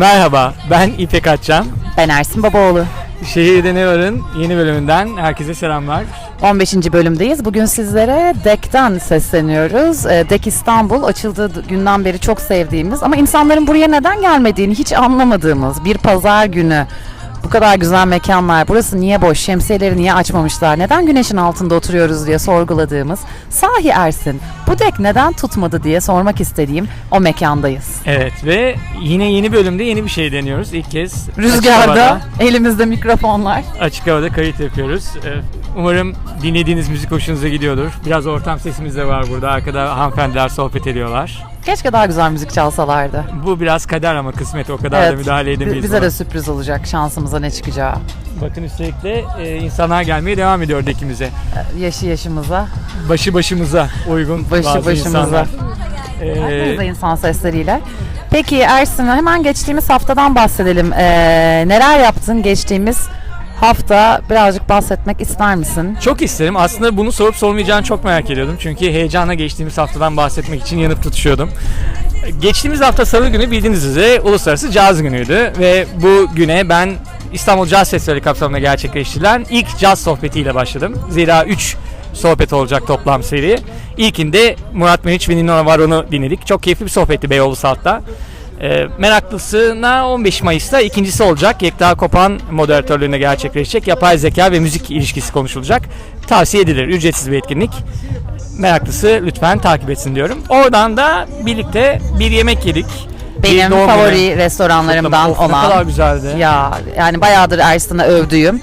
Merhaba, ben İpek Atcan. Ben Ersin Babaoğlu. Şehirde Ne Var'ın yeni bölümünden herkese selamlar. 15. bölümdeyiz. Bugün sizlere DEK'ten sesleniyoruz. Ee, DEK İstanbul açıldığı günden beri çok sevdiğimiz ama insanların buraya neden gelmediğini hiç anlamadığımız bir pazar günü. Bu kadar güzel mekanlar, burası niye boş, şemsiyeleri niye açmamışlar, neden güneşin altında oturuyoruz diye sorguladığımız, sahi Ersin bu dek neden tutmadı diye sormak istediğim o mekandayız. Evet ve yine yeni bölümde yeni bir şey deniyoruz. İlk kez Rüzgarda, havada, elimizde mikrofonlar. açık havada kayıt yapıyoruz. Ee, Umarım dinlediğiniz müzik hoşunuza gidiyordur. Biraz ortam sesimiz de var burada. Arkada hanımefendiler sohbet ediyorlar. Keşke daha güzel müzik çalsalardı. Bu biraz kader ama kısmet o kadar da müdahale edemeyiz. Bize ona. de sürpriz olacak şansımıza ne çıkacağı. Bakın üstelik de e, insanlar gelmeye devam ediyor dekimize. Yaşı yaşımıza, Başı başımıza uygun başı bazı başımıza. insanlar. Ee, Herkese insan sesleriyle. Peki Ersin hemen geçtiğimiz haftadan bahsedelim. Ee, neler yaptın geçtiğimiz hafta birazcık bahsetmek ister misin? Çok isterim. Aslında bunu sorup sormayacağını çok merak ediyordum. Çünkü heyecanla geçtiğimiz haftadan bahsetmek için yanıp tutuşuyordum. Geçtiğimiz hafta salı günü bildiğiniz üzere Uluslararası Caz Günü'ydü. Ve bu güne ben İstanbul Caz Festivali kapsamında gerçekleştirilen ilk caz sohbetiyle başladım. Zira 3 sohbet olacak toplam seri. İlkinde Murat Meriç ve Nino Navarro'nu dinledik. Çok keyifli bir sohbetti Beyoğlu Salt'ta. E, meraklısına 15 Mayıs'ta ikincisi olacak. Yekta Kopan moderatörlüğünde gerçekleşecek. Yapay zeka ve müzik ilişkisi konuşulacak. Tavsiye edilir. Ücretsiz bir etkinlik. Meraklısı lütfen takip etsin diyorum. Oradan da birlikte bir yemek yedik. Benim favori restoranlarımdan kutlaması. Of, Ne kadar olan. güzeldi. Ya yani bayağıdır Ersin'e övdüğüm.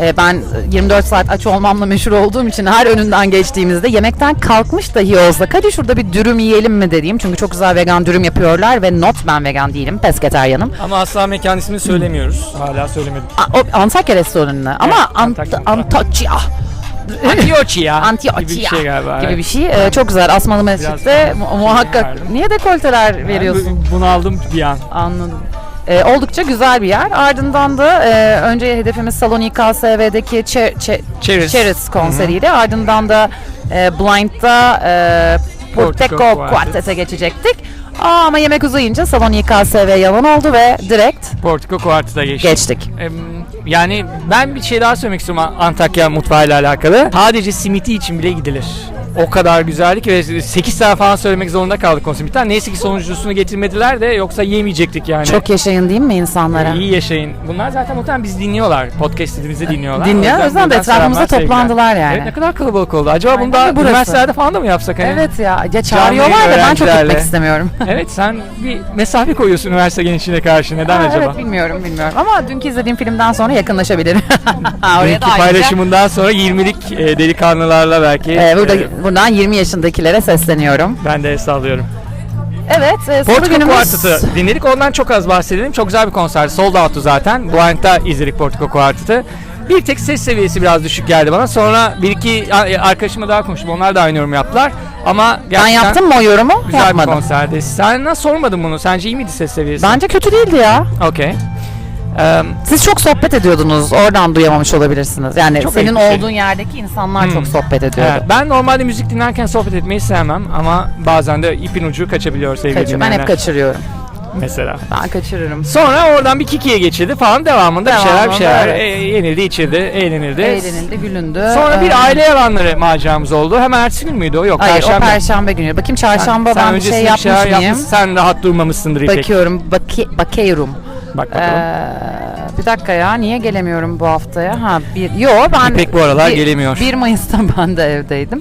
Ee, Ben 24 saat aç olmamla meşhur olduğum için her önünden geçtiğimizde yemekten kalkmış dahi olsa hadi şurada bir dürüm yiyelim mi dediğim. Çünkü çok güzel vegan dürüm yapıyorlar ve not ben vegan değilim, pesketeryanım. Ama asla mekan ismini söylemiyoruz. Hala söylemedik. A- o Antakya restoranına ama Evet, Ant- Antakya. Antakya Antiochia. Antiochia gibi bir şey galiba. gibi bir şey. Ee, çok güzel. Asmalı Mescid'de şey muhakkak. verdim. Niye dekolteler veriyorsun? Bu- bunu aldım bir an. Anladım. Ee, oldukça güzel bir yer. Ardından da e, önce hedefimiz Salon İKSV'deki Che- Che- Cheers. Cheers konseriydi. Ardından da e, Blind'da e, Portico Porteco Quartet. Quartet'e geçecektik. Aa, ama yemek uzayınca Salon İKSV yalan oldu ve direkt Portico Quartet'a geçtik. geçtik. Em, Yani ben bir şey daha söylemek istiyorum Antakya mutfağıyla alakalı. Sadece simiti için bile gidilir. O kadar güzeldi ki ve 8 tane falan söylemek zorunda kaldık simitten. Neyse ki sonuncusunu getirmediler de yoksa yemeyecektik yani. Çok yaşayın değil mi insanlara? iyi yaşayın. Bunlar zaten muhtemelen biz dinliyorlar. Podcast dediğimizde dinliyorlar. Dinliyor. O yüzden de sevgiler. toplandılar yani. Evet ne kadar kalabalık oldu. Acaba bunu Aynen da burası. üniversitelerde falan da mı yapsak? Hani? Evet ya. Ya çağırıyorlar da ben çok gitmek istemiyorum. Evet sen bir mesafe koyuyorsun üniversite gençliğine karşı. Neden Ha, acaba? Evet bilmiyorum bilmiyorum ama dünkü izlediğim filmden sonra yakınlaşabilirim. Oraya Dünkü da paylaşımından sonra 20'lik e, delikanlılarla belki Ee, burada e, buradan 20 yaşındakilere sesleniyorum. ben de sallıyorum. Evet, e, salı günümüz Quartet'ı dinledik. Ondan çok az bahsedelim. Çok güzel bir konser. Sold out'tu zaten. Blind'da izledik Portico Quartet'ı. Bir tek ses seviyesi biraz düşük geldi bana. Sonra bir iki a- arkadaşımla daha konuştum. Onlar da aynı yorum yaptılar. Ama Ben gerçekten yaptım mı o yorumu? güzel bir Yapmadım. konserdi. Sen nasıl sormadın bunu? Sence iyi miydi ses seviyesi? Bence kötü değildi ya. Okey. Eee, Siz çok sohbet ediyordunuz. Oradan duyamamış olabilirsiniz. Yani Çok senin ayıp bir şey. olduğun yerdeki insanlar Hmm. çok sohbet ediyordu. evet, ben normalde müzik dinlerken sohbet etmeyi sevmem ama bazen de ipin ucu kaçabiliyor sevgili Kaçır- ben hep kaçırıyorum. Mesela. Ben kaçırırım. Sonra oradan bir kikiye geçildi falan devamında bir şeyler bir Devamında, şeyler evet. e, yenildi içildi eğlenildi. Eğlenildi, gülündü. Sonra Ee, bir aile yalanları maceramız oldu. Hemen ertesi gün müydü o? Yok Hayır perşembe. o perşembe günü. Bakayım çarşamba sen ben bir şey yapmış şeyler mıyım? yapmışsın, Sen rahat durmamışsındır İpek. Bakıyorum, baki, bakıyorum. Bak bakalım. Ee, bir dakika ya niye gelemiyorum bu haftaya? Ha bir yo ben İpek bu aralar bir- gelemiyor. 1 Mayıs'ta ben de evdeydim.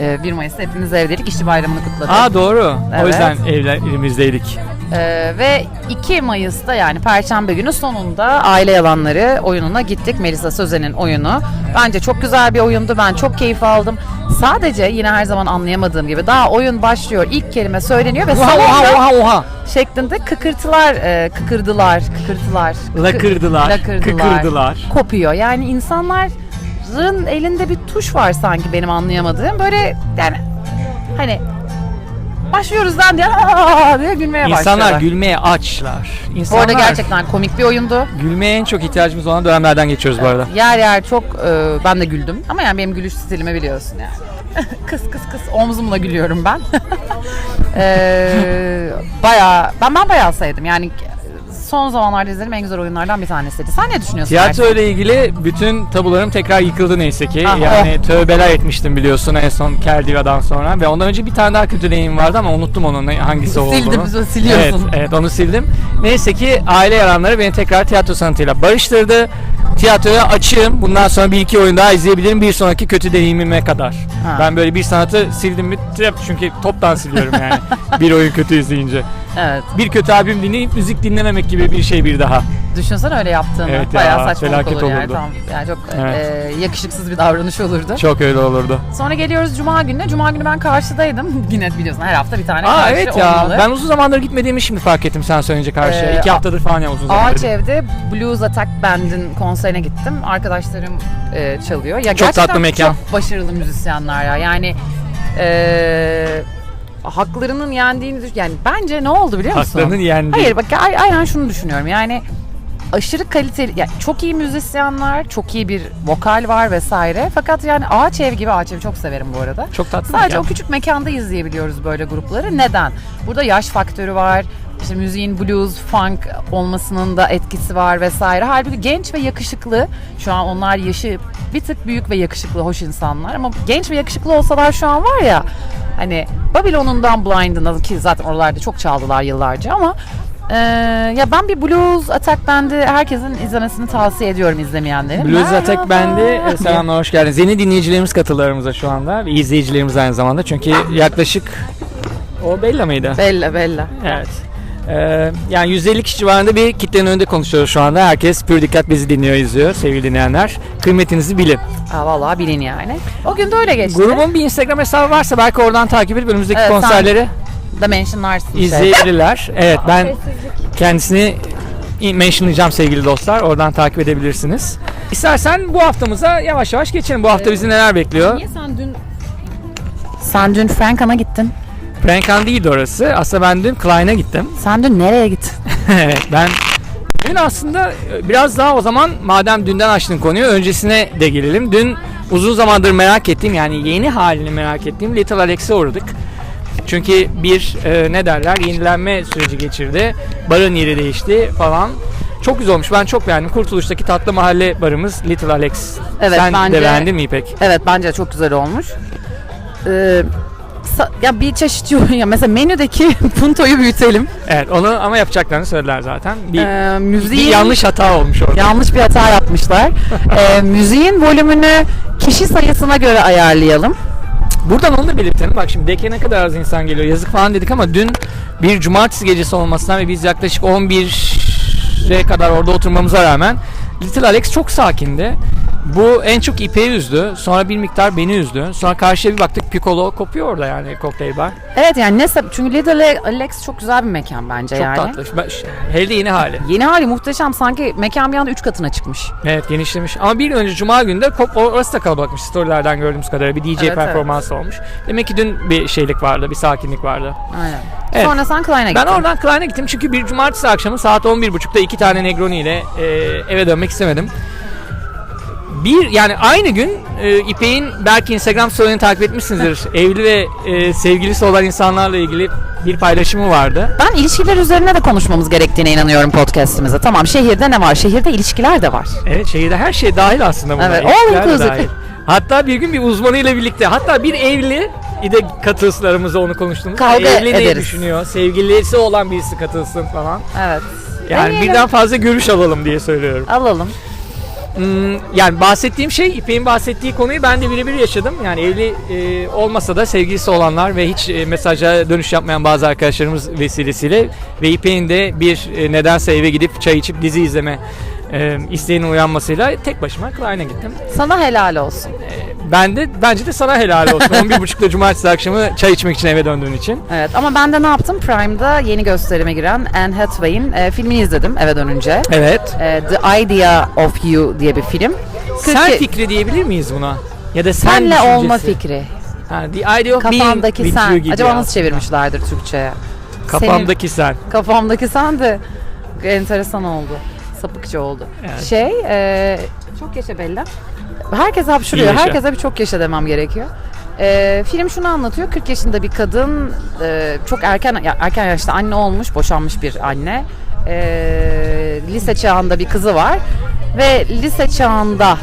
Ee, 1 Mayıs'ta hepimiz evdeydik. İşçi bayramını kutladık. Aa doğru. O Evet. yüzden evlerimizdeydik. Ee, ve 2 Mayıs'ta yani Perşembe günü sonunda Aile Yalanları oyununa gittik. Melisa Sözen'in oyunu. Bence çok güzel bir oyundu. Ben çok keyif aldım. Sadece yine her zaman anlayamadığım gibi daha oyun başlıyor. ilk kelime söyleniyor ve Oha salonda oha oha oha. şeklinde kıkırtılar, e, kıkırdılar, kıkırtılar. kıkı- Lakırdılar, kıkırdılar. Kopuyor. Yani insanların elinde bir tuş var sanki benim anlayamadığım. Böyle yani hani başlıyoruz lan diye "Aa!" diye gülmeye İnsanlar başlıyorlar. gülmeye açlar. Bu İnsanlar arada gerçekten komik bir oyundu. gülmeye en çok ihtiyacımız olan dönemlerden geçiyoruz bu arada. Yer yer çok e, ben de güldüm. Ama yani benim gülüş stilimi biliyorsun yani. kıs kıs kıs omzumla gülüyorum ben. e, bayağı ben ben bayağı sevdim. Yani son zamanlarda izlediğim en güzel oyunlardan bir tanesiydi. Sen ne düşünüyorsun? Tiyatro ile ilgili bütün tabularım tekrar yıkıldı neyse ki. Ah, yani tövbeler etmiştim biliyorsun en son Keldiva'dan sonra. Ve ondan önce bir tane daha kötü deneyim vardı ama unuttum onun hangisi olduğunu. Sildim, siliyorsun. Evet, evet onu sildim. Neyse ki aile yaranları beni tekrar tiyatro sanatıyla barıştırdı. Tiyatroya açığım. Bundan sonra bir iki oyun daha izleyebilirim bir sonraki kötü deneyimime kadar. Ha. Ben böyle bir sanatı sildim mi çünkü toptan siliyorum yani bir oyun kötü izleyince. Evet. Bir kötü albüm dinleyip müzik dinlememek gibi bir şey bir daha. Düşünsene öyle yaptığını. Evet ya, Bayağı saçmalık felaket olur yani. olurdu. Tamam. Yani çok Evet. e, yakışıksız bir davranış olurdu. Çok öyle olurdu. Sonra geliyoruz Cuma gününe. Cuma günü ben karşıdaydım. Yine biliyorsun her hafta bir tane Aa karşı evet ya. olmalı. Ben uzun zamandır gitmediğimi şimdi fark ettim sen söyleyince karşıya. Ee, İki haftadır falan ya uzun zamandır. Ağaç Ev'de Blues Attack Band'in konserine gittim. Arkadaşlarım e, çalıyor. Ya Çok gerçekten tatlı mekan. Çok başarılı müzisyenler ya. Yani e, haklarının yendiğini düş- yani bence ne oldu biliyor musun? Haklarının yendiği. Hayır bak a- aynen şunu düşünüyorum. Yani aşırı kaliteli, yani çok iyi müzisyenler, çok iyi bir vokal var vesaire. Fakat yani Ağaç Ev gibi Ağaç Evi çok severim bu arada. Çok tatlı Sadece mekan. o küçük mekanda izleyebiliyoruz böyle grupları. Neden? Burada yaş faktörü var. İşte müziğin blues, funk olmasının da etkisi var vesaire. Halbuki genç ve yakışıklı. Şu an onlar yaşı bir tık büyük ve yakışıklı, hoş insanlar. Ama genç ve yakışıklı olsalar şu an var ya hani Babylon'undan Blind'ın ki zaten oralarda çok çaldılar yıllarca ama e, ya ben bir blues attack band'i herkesin izlemesini tavsiye ediyorum izlemeyenlerin. Blues Merhaba. Attack Band'i e, selamlar hoş geldiniz. Yeni dinleyicilerimiz katıldı aramıza şu anda ve izleyicilerimiz aynı zamanda çünkü yaklaşık o Bella mıydı? Bella Bella. Evet. Ee, yani 150 kişi civarında bir kitlenin önünde konuşuyoruz şu anda. Herkes pür dikkat bizi dinliyor, izliyor sevgili dinleyenler. Kıymetinizi bilin. Aa, vallahi bilin yani. O gün de öyle geçti. Grubun bir Instagram hesabı varsa belki oradan takip edip önümüzdeki Evet, konserleri da mentionlarsın. şey. izleyebilirler. Evet ben kendisini mentionlayacağım sevgili dostlar. Oradan takip edebilirsiniz. İstersen bu haftamıza yavaş yavaş geçelim. Bu hafta bizi neler bekliyor? Niye sen dün... Sen dün Franken'a gittin. Frankan değildi orası. Aslında ben dün Klein'a gittim. Sen dün nereye gittin? evet ben dün aslında e, biraz daha o zaman madem dünden açtın konuyu öncesine de gelelim. Dün uzun zamandır merak ettiğim yani yeni halini merak ettiğim Little Alex'e uğradık. Çünkü bir e, ne derler yenilenme süreci geçirdi. Barın yeri değişti falan. Çok güzel olmuş. Ben çok beğendim. Kurtuluş'taki tatlı mahalle barımız Little Alex. Evet, Sen bence- de beğendin mi İpek? Evet bence çok güzel olmuş. Ee, ya bir çeşit ya mesela menüdeki puntoyu büyütelim. Evet onu ama yapacaklarını söylediler zaten. Bir, Ee, bir müziğin yanlış hata olmuş orada. yanlış bir hata yapmışlar. Ee, müziğin volümünü kişi sayısına göre ayarlayalım. Buradan onu da belirtelim. Bak şimdi deke ne kadar az insan geliyor. Yazık falan dedik ama dün bir cumartesi gecesi olmasına ve biz yaklaşık 11'e kadar orada oturmamıza rağmen Little Alex çok sakindi. Bu en çok İpek'i üzdü. Sonra bir miktar beni üzdü. Sonra karşıya bir baktık Piccolo kopuyor orada yani kokteyl bar. Evet yani ne sebep? Çünkü Little Alex çok güzel bir mekan bence Çok yani. tatlı. Ben- Hele de yeni hali. Yeni hali muhteşem sanki mekan bir anda 3 katına çıkmış. Evet genişlemiş. Ama bir gün önce Cuma günü de kop, orası da kalabalıkmış. Storylerden gördüğümüz kadarıyla bir DJ Evet, performansı olmuş. Demek ki dün bir şeylik vardı, bir sakinlik vardı. Aynen. Evet. Sonra sen Klein'e gittin. Ben oradan Klein'e gittim çünkü bir cumartesi akşamı saat 11.30'da iki tane Negroni ile e, eve dönmek istemedim. Bir yani aynı gün e, İpek'in belki Instagram story'ini takip etmişsinizdir. Evli ve e, sevgilisi olan insanlarla ilgili bir paylaşımı vardı. Ben ilişkiler üzerine de konuşmamız gerektiğine inanıyorum podcast'imize. Tamam şehirde ne var? Şehirde ilişkiler de var. Evet şehirde her şey dahil aslında buna. Evet, all inclusive. dahil. Hatta bir gün bir uzmanıyla birlikte hatta bir evli de katılsın aramızda onu konuştuğumuz. Kavga evli ne ederiz. düşünüyor? Sevgilisi olan birisi katılsın falan. Evet. Yani Deneyelim. birden fazla görüş alalım diye söylüyorum. Alalım. Hmm, yani bahsettiğim şey İpek'in bahsettiği konuyu ben de birebir yaşadım. Yani evli e, olmasa da sevgilisi olanlar ve hiç e, mesaja dönüş yapmayan bazı arkadaşlarımız vesilesiyle ve İpek'in de bir e, nedense eve gidip çay içip dizi izleme e, isteğinin uyanmasıyla tek başıma Klein'e gittim. Sana helal olsun. Ben de bence de sana helal olsun. 11.30'da cumartesi akşamı çay içmek için eve döndüğün için. Evet ama ben de ne yaptım? Prime'da yeni gösterime giren Anne Hathaway'in e, filmini izledim eve dönünce. Evet. E, The Idea of You diye bir film. Sen Kırk- fikri diyebilir miyiz buna? Ya da sen Senle düşüncesi. olma fikri. Ha, the idea of being Kafamdaki you sen. gibi Acaba nasıl çevirmişlerdir Türkçe'ye? Kafamdaki sen. Kafamdaki sen de enteresan oldu. Sapıkça oldu. Evet. Şey, e, çok yaşa Bella. Herkes hapşırıyor. İyi yaşa. Herkese bir çok yaşa demem gerekiyor. E, film şunu anlatıyor. 40 yaşında bir kadın e, çok erken erken yaşta anne olmuş, boşanmış bir anne. Ee, lise çağında bir kızı var ve lise çağında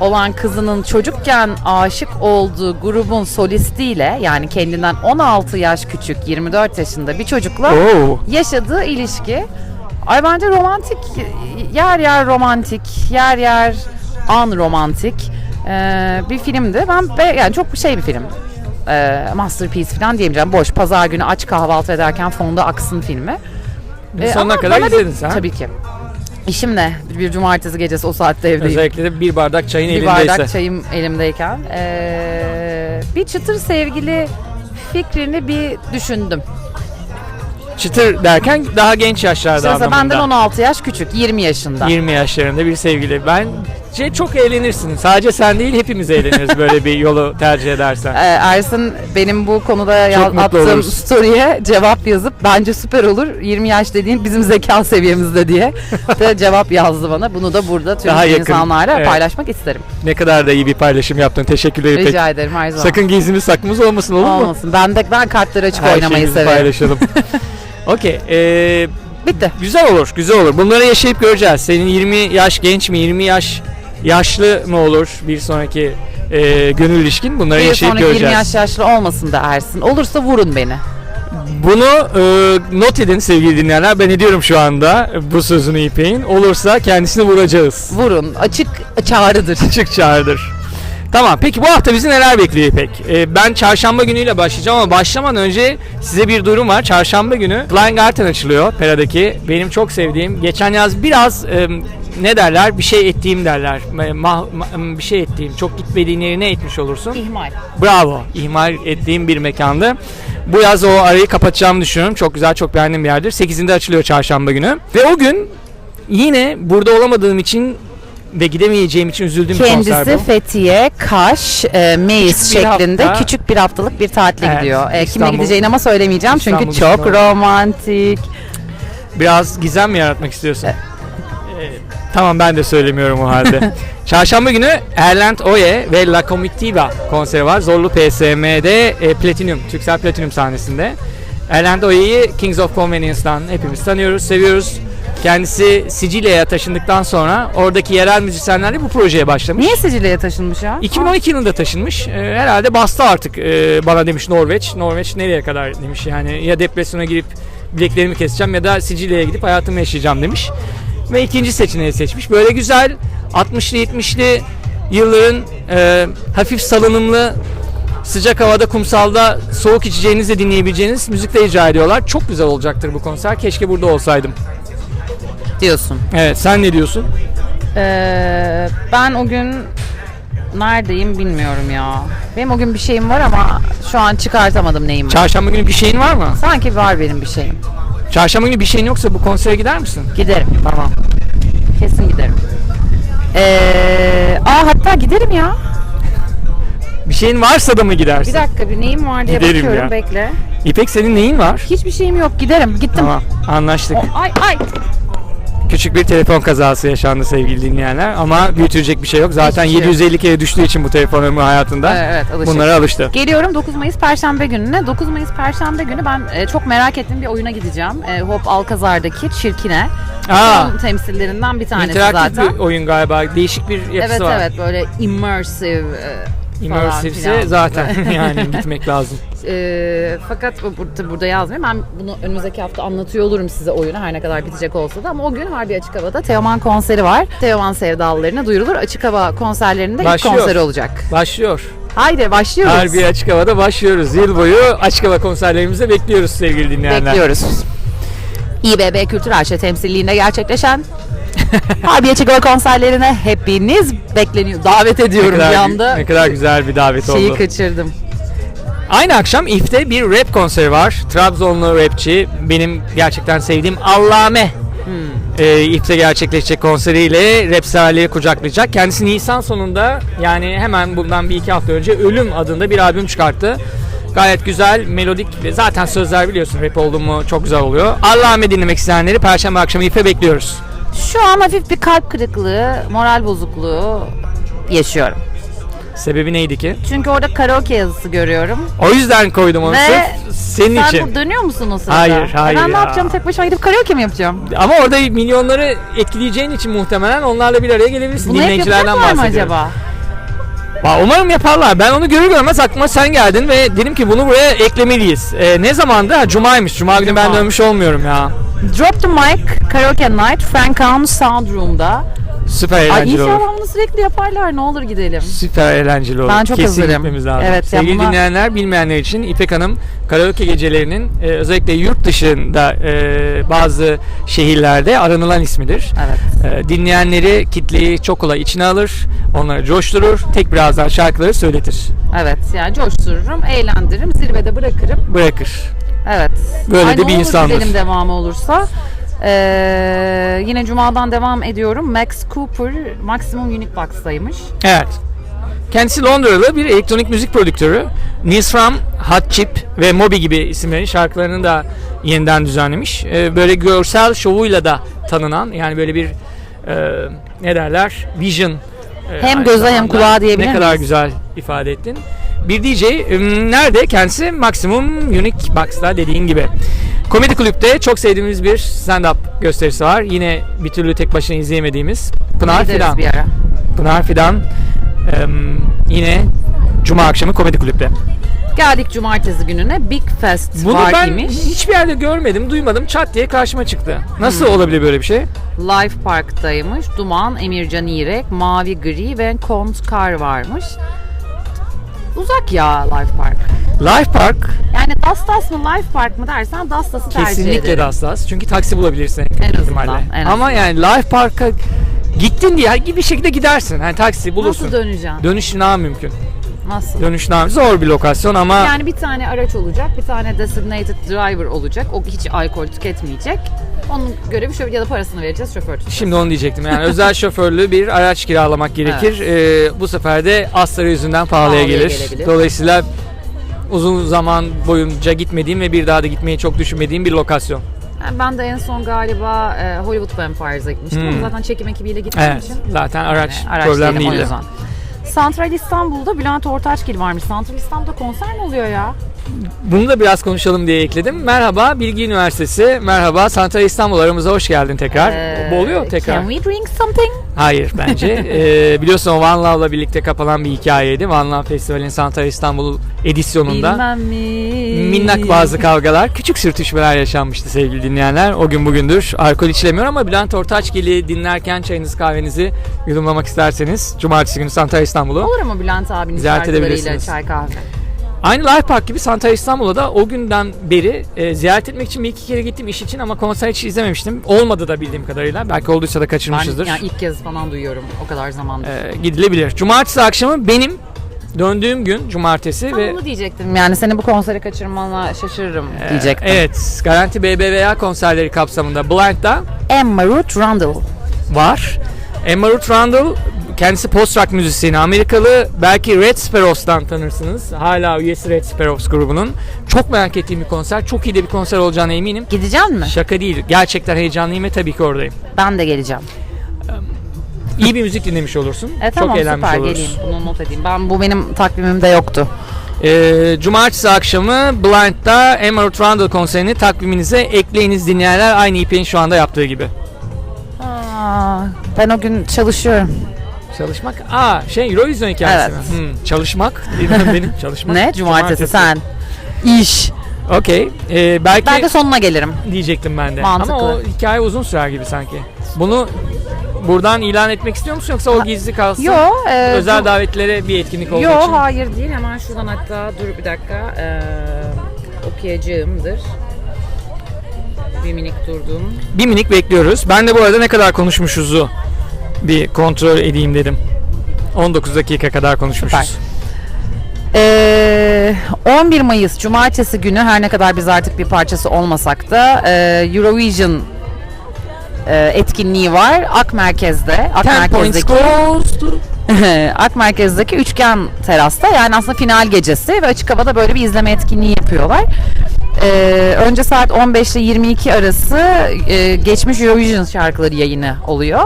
olan kızının çocukken aşık olduğu grubun solistiyle yani kendinden 16 yaş küçük 24 yaşında bir çocukla Oo. yaşadığı ilişki ay bence romantik yer yer romantik yer yer an romantik ee, bir filmdi. Ben be, yani çok şey bir film. Ee, masterpiece falan diyemeyeceğim. Boş pazar günü aç kahvaltı ederken fonda aksın filmi. Ee, Sonuna kadar bir- izledin sen. tabii ki. İşim ne? Bir cumartesi gecesi o saatte evdeyim. Özellikle de bir bardak çayın bir elindeyse. bardak çayım elimdeyken. Ee, bir çıtır sevgili fikrini bir düşündüm. Çıtır derken daha genç yaşlarda Sırası anlamında. benden 16 yaş küçük, 20 yaşında. 20 yaşlarında bir sevgili. Bence çok eğlenirsin. Sadece sen değil hepimiz eğleniriz böyle bir yolu tercih edersen. Ee, Ersin benim bu konuda mutlu attığım oluruz. story'e cevap yazıp bence süper olur 20 yaş dediğin bizim zeka seviyemizde diye de cevap yazdı bana. Bunu da burada tüm Daha yakın, insanlarla evet. paylaşmak isterim. Ne kadar da iyi bir paylaşım yaptın. Teşekkürler İpek. Rica ederim her zaman. Sakın gizlimiz saklımız olmasın olur mu? Olmasın. Ben de ben kartları açık Her oynamayı şeyimizi severim. paylaşalım. Okey. ee, Bitti. güzel olur, güzel olur. Bunları yaşayıp göreceğiz. Senin 20 yaş genç mi, 20 yaş yaşlı mı olur bir sonraki ee, gönül ilişkin? Bunları Bir yaşayıp sonraki 20 göreceğiz. yaş yaşlı olmasın da Ersin. Olursa vurun beni. Bunu e, not edin sevgili dinleyenler. Ben ediyorum şu anda bu sözünü İpek'in. Olursa kendisini vuracağız. Vurun. Açık çağrıdır. Açık çağrıdır. Tamam peki bu hafta bizi neler bekliyor İpek? E, ben çarşamba günüyle başlayacağım ama başlamadan önce size bir durum var. Çarşamba günü Flying Garden açılıyor Pera'daki. Benim çok sevdiğim. Geçen yaz biraz e, ne derler bir şey ettiğim derler. Ma- ma- bir şey ettiğim. Çok gitmediğin yerine etmiş olursun. İhmal. Bravo. İhmal ettiğim bir mekandı. Bu yaz o arayı kapatacağımı düşünüyorum. Çok güzel, çok beğendiğim bir yerdir. 8'inde açılıyor çarşamba günü. Ve o gün yine burada olamadığım için ve gidemeyeceğim için üzüldüğüm bir konser Kendisi. Fethiye, Kaş, e, Meis Küçük bir şeklinde hafta. küçük bir haftalık bir tatile Evet, gidiyor. E, kimle gideceğini ama söylemeyeceğim çünkü İstanbul çok dışında. romantik. Biraz gizem mi yaratmak istiyorsun? Ee, tamam ben de söylemiyorum o halde. Çarşamba günü Erlent Oye ve La Comitiva konseri var. Zorlu PSM'de e, Platinum, Türksel Platinum sahnesinde. Erlent Oye'yi Kings of Convenience'dan hepimiz tanıyoruz, seviyoruz. Kendisi Sicilya'ya taşındıktan sonra oradaki yerel müzisyenlerle bu projeye başlamış. Niye Sicilya'ya taşınmış ya? 2012 yılında taşınmış. Ee, herhalde bastı artık ee, bana demiş Norveç. Norveç nereye kadar demiş yani ya depresyona girip bileklerimi keseceğim ya da Sicilya'ya gidip hayatımı yaşayacağım demiş. Ve ikinci seçeneği seçmiş. Böyle güzel 60'lı 70'li yılların ee, hafif salınımlı sıcak havada kumsalda soğuk içeceğinizle dinleyebileceğiniz müzikle icra ediyorlar. Çok güzel olacaktır bu konser. Keşke burada olsaydım. Diyorsun. Evet sen ne diyorsun? Ee, ben o gün neredeyim bilmiyorum ya. Benim o gün bir şeyim var ama şu an çıkartamadım neyim var. Çarşamba günü bir şeyin var mı? Sanki var benim bir şeyim. Çarşamba günü bir şeyin yoksa bu konsere gider misin? Giderim. Tamam. Kesin giderim. Ee, aa hatta giderim ya. Bir şeyin varsa da mı gidersin? Bir dakika bir neyim var diye Giderim bakıyorum ya. bekle. İpek senin neyin var? Hiçbir şeyim yok giderim gittim. Tamam anlaştık. O- ay ay. Küçük bir telefon kazası yaşandı sevgili dinleyenler ama büyütecek bir şey yok. Zaten Hiçbir şey yok. 750 kere düştüğü için bu telefon ömrü hayatında Evet, evet alışık. bunlara alıştı. Geliyorum 9 Mayıs Perşembe gününe. 9 Mayıs Perşembe günü ben e, çok merak ettiğim bir oyuna gideceğim. E, Hop Alkazar'daki Çirkine. Aa, Onun temsillerinden bir tanesi interaktif zaten. bir oyun galiba. Değişik bir yapısı Evet var. evet böyle immersive e, Immersive'se zaten yani gitmek lazım. E, fakat bu- burada, burada yazmıyor. Ben bunu önümüzdeki hafta anlatıyor olurum size oyunu her ne kadar bitecek olsa da. Ama o gün Harbi Açık Hava'da Teoman konseri var. Teoman sevdalılarına duyurulur. Açık Hava konserlerinde ilk Başlıyor. konseri olacak. Başlıyor. Haydi başlıyoruz. Harbi açık havada başlıyoruz. Yıl boyu açık hava konserlerimize bekliyoruz sevgili dinleyenler. Bekliyoruz. İBB Kültür AŞ temsilliğinde gerçekleşen Açık Hava konserlerine hepiniz bekleniyor. Davet Ne ediyorum kadar, bir anda. ne kadar güzel bir davet Şeyi oldu. kaçırdım. Aynı akşam İF'te bir rap konseri var. Trabzonlu rapçi, benim gerçekten sevdiğim Allame. Ee, İF'te gerçekleşecek konseriyle rap severleri kucaklayacak. Kendisi Nisan sonunda yani hemen bundan bir iki hafta önce Ölüm adında bir albüm çıkarttı. Gayet güzel, melodik ve zaten sözler biliyorsun rap oldu mu çok güzel oluyor. Allame dinlemek isteyenleri Perşembe akşamı İF'e bekliyoruz. Şu an hafif bir kalp kırıklığı, moral bozukluğu yaşıyorum. Sebebi neydi ki? Çünkü orada karaoke yazısı görüyorum. O yüzden koydum onu Ve sırf senin Sen için. bu dönüyor musun o sırada? Hayır, E hayır Ben ne ya. yapacağım? Tek başıma gidip karaoke mi yapacağım? Ama orada milyonları etkileyeceğin için muhtemelen onlarla bir araya gelebilirsin. Bunu hep Dinleyicilerden yapacaklar mı bahsediyorum. acaba? Va- Umarım yaparlar. Ben onu görür görmez aklıma sen geldin ve dedim ki bunu buraya eklemeliyiz. Ee, ne zamandı? Ha, Cuma'ymış. Cuma günü ben Cuma. dönmüş olmuyorum ya. Drop the Mic Karaoke Night Frank Own Sound Room'da. Süper Ay eğlenceli olur. inşallah bunu sürekli yaparlar. Ne olur gidelim. Süper eğlenceli olur. Ben çok Kesin hazırım. gitmemiz lazım. Evet, ya Sevgili buna- dinleyenler bilmeyenler için İpek Hanım karaoke gecelerinin e, özellikle yurt dışında e, bazı şehirlerde aranılan ismidir. Evet. E, dinleyenleri kitleyi çok kolay içine alır, onları coşturur, tek birazdan şarkıları söyletir, Evet yani coştururum, eğlendiririm, zirvede bırakırım. bırakır. Evet. Böyle Ay, de bir insandır. gidelim devamı olursa. Ee, yine Cuma'dan devam ediyorum. Max Cooper Maximum Unique Box'taymış. Evet. Kendisi Londralı bir elektronik müzik prodüktörü. Nils Fram, Hot Chip ve Moby gibi isimlerin şarkılarını da yeniden düzenlemiş. Ee, böyle görsel şovuyla da tanınan yani böyle bir e, ne derler vision e, Hem göze hem kulağa diyebilir Ne kadar miyiz? güzel ifade ettin. Bir DJ nerede? Kendisi Maximum Unique Box'ta dediğin gibi. Komedi Kulüp'te çok sevdiğimiz bir stand-up gösterisi var. Yine bir türlü tek başına izleyemediğimiz Pınar Gideriz Fidan. bir ara. Pınar Fidan yine Cuma akşamı Komedi Kulüp'te. Geldik cumartesi gününe. Big Fest Bunu var ben imiş. hiçbir yerde görmedim, duymadım. Çat diye karşıma çıktı. Nasıl Hmm. olabilir böyle bir şey? Life Park'taymış. Duman, Emircan İrek, Mavi Gri ve Kont Kar varmış. Uzak ya Life Park. Life Park Yani Dastas mı Life Park mı dersen Dastas'ı tercih kesinlikle ederim. de hassas. Çünkü taksi bulabilirsin en kötü azından, ihtimalle. en Ama yani Life Park'a gittin diye bir şekilde gidersin. Hani taksi bulursun. Nasıl döneceğim? Dönüş ne mümkün? Nasıl? Dönüş ne Zor bir lokasyon ama Yani bir tane araç olacak, bir tane designated driver olacak. O hiç alkol tüketmeyecek. Onun görevi şoför ya da parasını vereceğiz şoför tutacak. Şimdi onu diyecektim. Yani özel şoförlü bir araç kiralamak gerekir. Ee, bu sefer de astarı yüzünden pahalıya Pahalıya gelir. gelebilir. Dolayısıyla uzun zaman boyunca gitmediğim ve bir daha da gitmeyi çok düşünmediğim bir lokasyon. Yani ben de en son galiba e, Hollywood Vampires'a gitmiştim. Hmm. Ama zaten çekim ekibiyle gittiğim Evet. için. Zaten araç e, araç problem değildi. Santral İstanbul'da Bülent Ortaçgil varmış. Santral İstanbul'da konser mi oluyor ya? Bunu da biraz konuşalım diye ekledim. Merhaba Bilgi Üniversitesi. Merhaba Santral İstanbul aramıza hoş geldin tekrar. Ee, Bu oluyor tekrar. Can we drink something? Hayır bence. Ee, biliyorsun One Love'la birlikte kapanan bir hikayeydi. One Love Festivali'nin Santral İstanbul edisyonunda. Bilmem mi? Minnak bazı kavgalar, küçük sürtüşmeler yaşanmıştı sevgili dinleyenler. O gün bugündür alkol içilemiyor ama Bülent Ortaçgil'i dinlerken çayınızı kahvenizi yudumlamak isterseniz Cumartesi günü Santral İstanbul'u. Olur mu Bülent abinin şarkılarıyla çay kahve? Aynı Life Park gibi Santral İstanbul'a da o günden beri e, ziyaret etmek için bir iki kere gittim iş için ama konser hiç izlememiştim. Olmadı da bildiğim kadarıyla. Belki olduysa da Ben kaçırmışızdır. yani ilk kez falan duyuyorum o kadar zamandır. E, gidilebilir. Cumartesi akşamı benim döndüğüm gün cumartesi Tam ve onu diyecektim. Yani seni bu konsere kaçırmana şaşırırım e, diyecektim. evet Garanti BBVA konserleri kapsamında Blind'da Emma Ruth Rundle. var. Emma Ruth Rundle kendisi post-rock müzisyeni Amerikalı. Belki Red Sparrows'tan tanırsınız. Hala üyesi Red Sparrows grubunun. Çok merak ettiğim bir konser. Çok iyi de bir konser olacağına eminim. Gideceksin mi? Şaka değil. Gerçekten heyecanlıyım ve tabii ki oradayım. Ben de geleceğim. İyi bir müzik dinlemiş olursun. E tamam Çok eğlenmiş süper oluruz. geleyim. Bunu not edeyim. Ben bu benim takvimimde yoktu. Ee, Cumartesi akşamı Blind'da Ruth Rundle konserini takviminize ekleyiniz dinleyenler aynı İpek'in şu anda yaptığı gibi. Aa, ben o gün çalışıyorum. Çalışmak? Aa şey Eurovision hikayesi Evet. mi? Hmm, çalışmak. benim çalışmak. Ne? Cumartesi, sen. İş. Okey. Ee, belki Ben de sonuna gelirim. diyecektim ben de. Mantıklı. Ama o hikaye uzun sürer gibi sanki. Bunu buradan ilan etmek istiyor musun yoksa o gizli kalsın? Yo. E, Özel cu- davetlere bir etkinlik olduğu Yo için. hayır değil. Hemen şuradan hatta dur bir dakika. E, okuyacağımdır. Bir minik durdum. Bir minik bekliyoruz. Ben de bu arada ne kadar konuşmuşuzu bir kontrol edeyim dedim. 19 dakika kadar konuşmuşuz. Süper. Ee, 11 Mayıs Cumartesi günü her ne kadar biz artık bir parçası olmasak da e, Eurovision e, etkinliği var. Ak Merkez'de. Ak 10 points Merkez'deki. Ak Merkez'deki üçgen terasta yani aslında final gecesi ve açık havada böyle bir izleme etkinliği yapıyorlar. Ee, önce saat 15 ile 22 arası e, geçmiş Eurovision şarkıları yayını oluyor.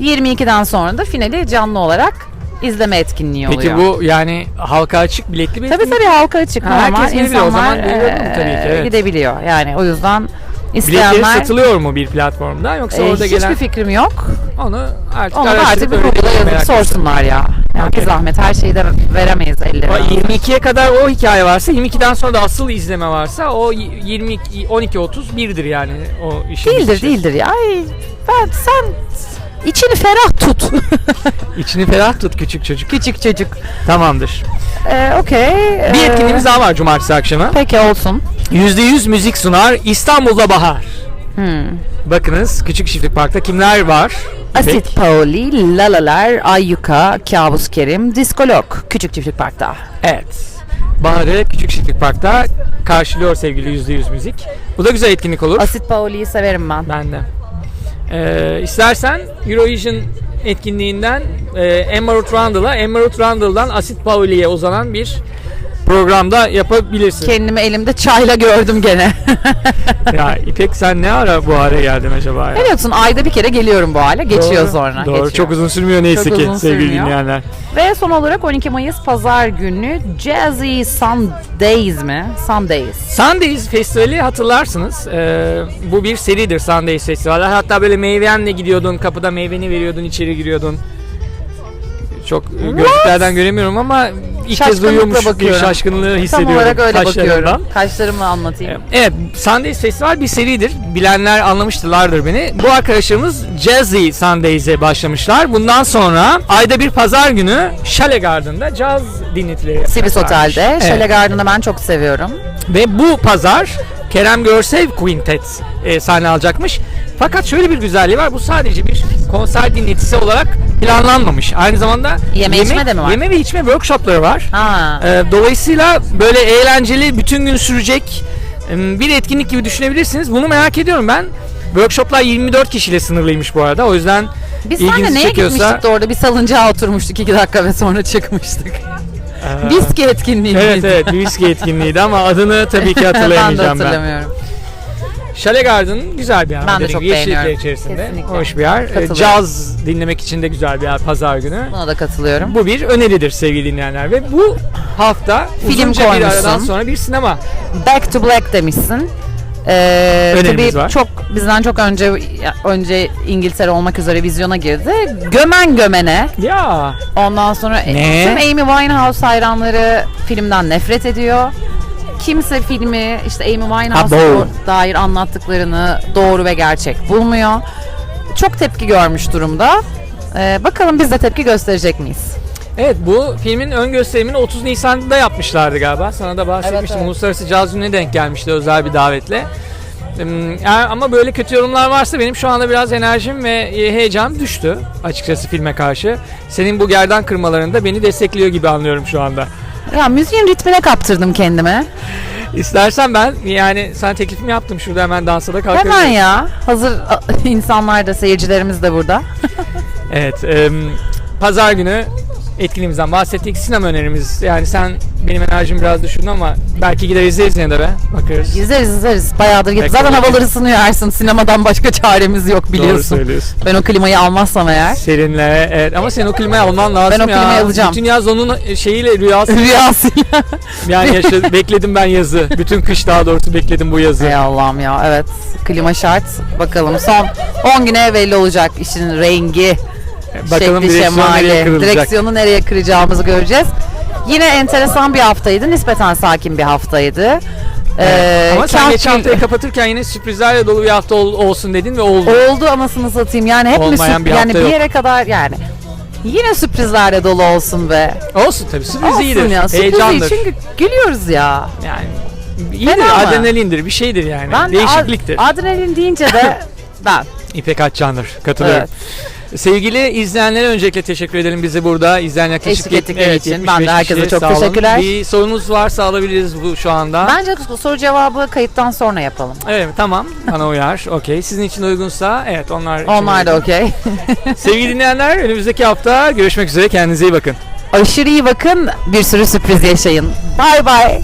22'den sonra da finali canlı olarak izleme etkinliği oluyor. Peki bu yani halka açık biletli bir Tabii etkinlik. tabii halka açık Ha, normal herkes gidebiliyor. O insanlar zaman eee, tabii ki, evet. gidebiliyor. Yani o yüzden Biletleri isteyenler satılıyor mu bir platformda yoksa Eee, orada hiçbir gelen fikrim yok. onu artık Onu da artık bir Google'a yazıp sorsunlar ya. Yani Okey. bir zahmet her şeyi de veremeyiz ellerine. Ama 22'ye kadar o hikaye varsa 22'den sonra da asıl izleme varsa o 22 12 30 birdir yani o işin Değildir değildir ya. Ay, ben sen içini ferah tut. İçini ferah tut küçük çocuk. Küçük çocuk. Tamamdır. Ee, Okey. Bir ee, etkinliğimiz daha var cumartesi akşamı. Peki olsun. %100 müzik sunar İstanbul'da Bahar. Hmm. Bakınız Küçük Çiftlik Park'ta kimler var? İpek? Asit Pauli, Lalalar, Ayyuka, Kabus Kerim, Diskolog. Küçük Çiftlik Park'ta. Evet. Bahar'ı Küçük Çiftlik Park'ta karşılıyor sevgili %100 müzik. Bu da güzel etkinlik olur. Asit Pauli'yi severim ben. Ben de. Ee, istersen Eurovision etkinliğinden e, Emerald Randall'a, Emerald Randall'dan Asit Pauli'ye uzanan bir programda yapabilirsin. Kendimi elimde çayla gördüm gene. ya İpek sen ne ara bu hale geldin acaba ya? Biliyorsun ayda bir kere geliyorum bu hale. Geçiyor Doğru, sonra. Doğru. geçiyor. Çok uzun sürmüyor neyse Çok ki uzun sevgili sürmüyor. dinleyenler. Ve son olarak 12 Mayıs Pazar günü Jazzy Sundays mi? Sundays. Sundays Festivali hatırlarsınız. Ee, bu bir seridir Sundays Festivali. Hatta böyle meyvenle gidiyordun, kapıda meyveni veriyordun, içeri giriyordun. Çok e, gözlüklerden göremiyorum ama ilk kez duyuyormuş bakıyorum. şaşkınlığı Tam hissediyorum. olarak öyle bakıyorum. Kaşlarımı anlatayım. Evet, Sundays Festival bir seridir. Bilenler anlamıştılardır beni. Bu arkadaşlarımız Jazzy Sundays'e başlamışlar. Bundan sonra ayda bir pazar günü Chalet Garden'da caz dinletileri yapacaklarmış. Otel'de. Evet. Garden'ı ben çok seviyorum. Ve bu pazar Kerem Görsev Quintet e, sahne alacakmış. Fakat şöyle bir güzelliği var. Bu sadece bir konser dinletisi olarak planlanmamış. Aynı zamanda Yeme içme de mi var? Yeme ve içme workshopları var. Ha. E, dolayısıyla böyle eğlenceli, bütün gün sürecek bir etkinlik gibi düşünebilirsiniz. Bunu merak ediyorum ben. Workshoplar 24 kişiyle sınırlıymış bu arada. O yüzden Biz ilginizi neye çekiyorsa- gitmiştik de orada bir salıncağa oturmuştuk iki dakika ve sonra çıkmıştık. e, Viski etkinliği Evet evet viski etkinliğiydi ama adını tabii ki ben hatırlayamayacağım ben. hatırlamıyorum. Chalet Garden güzel bir yer. Ben de çok yeşillikler beğeniyorum. içerisinde. Kesinlikle. Hoş bir yer. Ee, Katılıyorum. Caz dinlemek için de güzel bir yer pazar günü. Buna da katılıyorum. Bu bir öneridir sevgili dinleyenler ve bu hafta Film uzunca bir koymuşsun. aradan sonra bir sinema. Back to Black demişsin. Ee, Önerimiz tabii var. çok bizden çok önce önce İngiltere olmak üzere vizyona girdi. Gömen gömene. Ya Ondan sonra Ne? tüm Amy Winehouse hayranları filmden nefret ediyor. Kimse filmi işte Amy Winehouse'a dair anlattıklarını doğru ve gerçek bulmuyor. Çok tepki görmüş durumda. Ee, bakalım biz de tepki gösterecek miyiz? evet bu filmin ön gösterimini 30 Nisan'da yapmışlardı galiba. Sana da bahsetmiştim. Evet, evet. Uluslararası Caz Günü'ne denk gelmişti özel bir davetle. Hmm, yani ama böyle kötü yorumlar varsa benim şu anda biraz enerjim ve e, heyecanım düştü açıkçası filme karşı. Senin bu gerdan kırmalarında beni destekliyor gibi anlıyorum şu anda. Ya müziğin ritmine kaptırdım kendime. İstersen ben yani sana teklifimi yaptım şurada hemen dansa da kalkarız. Hemen ya. Hazır insanlar da seyircilerimiz de burada. Evet. em, Pazar günü etkinliğimizden bahsettik. Sinema önerimiz. Yani sen benim enerjimi biraz düşürdün ama belki gider izleriz yine de be. Bakarız. İzleriz izleriz. Bayağıdır git. Peki. Zaten havalar ısınıyor Ersin. Sinemadan başka çaremiz yok Doğru biliyorsun. söylüyorsun. Ben o klimayı almazsam eğer. Serinle. Evet. Ama sen o klimayı alman lazım Ben o ya. klimayı alacağım. Bütün yaz onun şeyiyle rüyası. Rüyasıyla. yani yaşa- bekledim ben yazı. Bütün kış daha doğrusu bekledim bu yazı. Ey Allah'ım ya evet. Klima şart. Bakalım son 10 güne belli olacak işin rengi, Bakalım şekli, direksiyon nereye şemali. kırılacak. Direksiyonu nereye kıracağımızı göreceğiz. Yine enteresan bir haftaydı. Nispeten sakin bir haftaydı. Ee, Ama sen geçen haftayı kapatırken yine sürprizlerle dolu bir hafta ol- olsun dedin ve oldu. oldu anasını satayım. Yani hep mi Olmayan sürp- bir yani hafta bir yere kadar yani yine sürprizlerle dolu olsun be. Olsun tabii sürpriz Olsun iyidir. ya. Sürpriz iyi Heyecandır. çünkü gülüyoruz ya. Yani iyidir, Fena mı? adrenalindir, bir şeydir yani. Ben de Değişikliktir. ad- adrenalin deyince de ben. İpek Açcandır. Katılıyorum. Evet. Sevgili izleyenlere öncelikle teşekkür ederim bizi burada izleyen yaklaşık Eşlik ettikleri evet, için. 75 Ben de herkese kişi. çok Sağ olun. teşekkürler. Bir sorunuz varsa alabiliriz bu şu anda. Bence soru cevabı kayıttan sonra yapalım. Evet tamam bana uyar. Okey. Sizin için uygunsa evet onlar için Onlar da okey. Sevgili dinleyenler önümüzdeki hafta görüşmek üzere. Kendinize iyi bakın. Aşırı iyi bakın. Bir sürü sürpriz yaşayın. Bay bay.